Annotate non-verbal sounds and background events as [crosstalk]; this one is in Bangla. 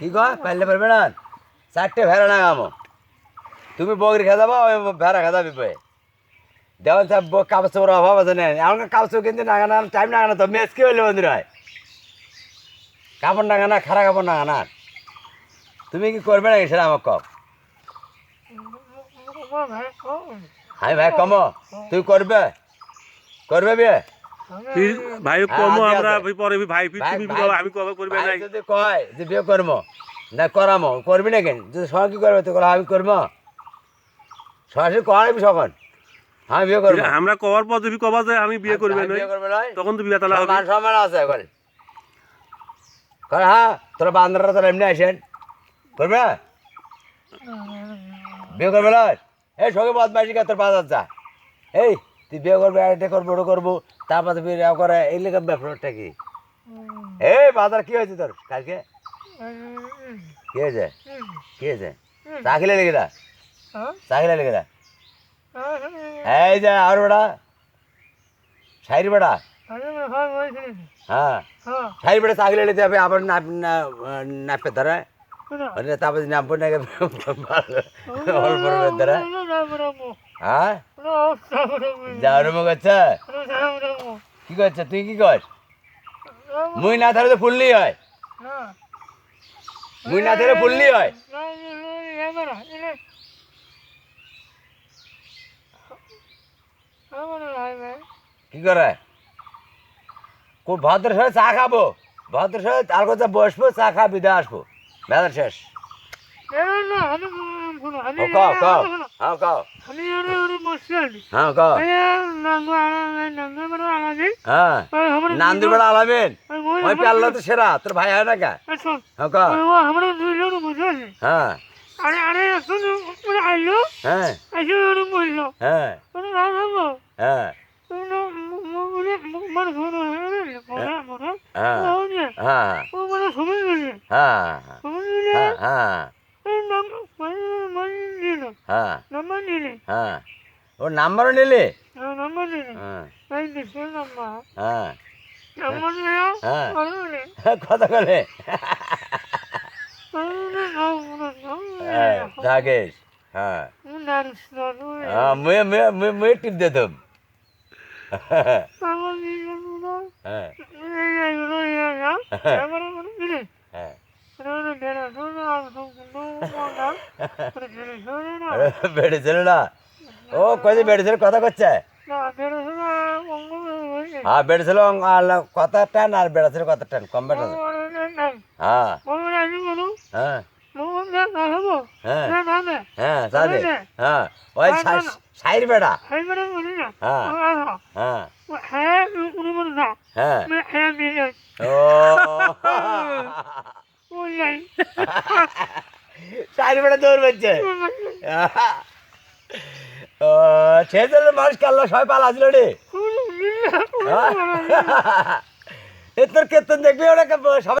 কি কয়? পাইলে পারবে না? চারটে ভেড়া না গামো তুমি বগরি খেয়ে যাব ওই ভেড়া খেয়ে যাবি বই দেওয়ান সাহেব কাপড় অভাব আছে না? আমাকে কাপড় কিনতে নাগানা টাইম নাগানা তো। মেস কি হইলে বন্ধুরা? হয় কাপড় নাগানা খারাপ কাপড় নাগানা তুমি কি করবে নাকি সেটা আমার কম আমি ভাই কমো। তুই করবে? করবে বিয়ে? ভাই হ্যাঁ, কমো আমরা পরে ভাই তুমি আমি কবে করবে নাই। যদি কয় যে বিয়ে করব না করামো করবি না কেন? যদি সবাই কি করবে কল আমি করব সরাসরি করাবি সখন আমি বিয়ে করব আমরা কবার পর তুমি কবা যায় আমি বিয়ে করবে নয় তখন তো বিয়ে তালা হবে। মান সম্মান আছে করে। করে হ্যাঁ তোরা বান্দররা তোরা এমনি আসেন। করবে? না? বিয়ে করবে না? এই সঙ্গে বদমাইশি কর তোর বাজার যা। এই তুই বিয়ে করবে এটা করব, ওটা করব তারপর করে, এই লেগে ব্যাপারটা কি? এই বাজার কি হয়েছে তোর কালকে? কি হয়েছে? কি হয়েছে? চা খেলে লেগে না চা খেলে লেগে না এই যে আর বেটা সাইর হ্যাঁ সাইর বেটা চা খেলে যাবে, আবার নাপে ধরে। মানে তারপর নাম পড়ে নাকি অল্প ধরে হ্যাঁ যাওয়ার মুখ আছে কি করছে তুই কি কর মুই না থাকলে তো ফুললি হয় মুই না থাকলে ফুললি হয় কি করে খুব ভদ্র সাথে চা খাব ভদ্র সাথে আর কোথাও বসবো চা খা বিদায় আসব বেলা শেষ। ও কাও কাও হ্যাঁ কাও। হ্যাঁ কাও। হ্যাঁ নান্দি বেড়া আলামেন। ওই পাল্লা তো সেরা তোর ভাই হয় না কা? হ্যাঁ কাও। আমরা দুই জন বুঝে আরে আরে এখন আইলো। হ্যাঁ। এসে ওরা বলল। হ্যাঁ। না যাব হ্যাঁ ফোন হ্যাঁ। হ্যাঁ। ও সময় গেছে। হ্যাঁ। সময় দিলে হ্যাঁ হ্যাঁ এই নাম মানে মানে দিল হ্যাঁ নাম্বার দিলে হ্যাঁ ওর নাম্বারও নিলি নাম্বার দিলে হ্যাঁ এই দেখছে নাম্বার হ্যাঁ নাম্বার দিলে হ্যাঁ। আরে কথা বলে আরে হ্যাঁ থাকেস হ্যাঁ হ্যাঁ মুয়ে মুয়ে মুয়ে মুয়ে টিপ দে তুম হ্যাঁ হ্যাঁ [laughs] বেড়ে ছিল না? ও কই বেড়ে ছিল কথা করছে? হ্যাঁ বেড়ে ছিল কথা টান আর বেড়া ছিল কথা টান? কম বেড়া হ্যাঁ। হ্যাঁ। হ্যাঁ। হ্যাঁ হ্যাঁ। ওই সাইর বেড়া। হ্যাঁ। হ্যাঁ। হ্যাঁ ও। [laughs] [laughs] বেড়া দৌড় বেড়ছে ও ছেলে মানুষ কাল্লা সবাই পালা আসলো রে। এ তোর কেতন দেখবি ওরা সবাই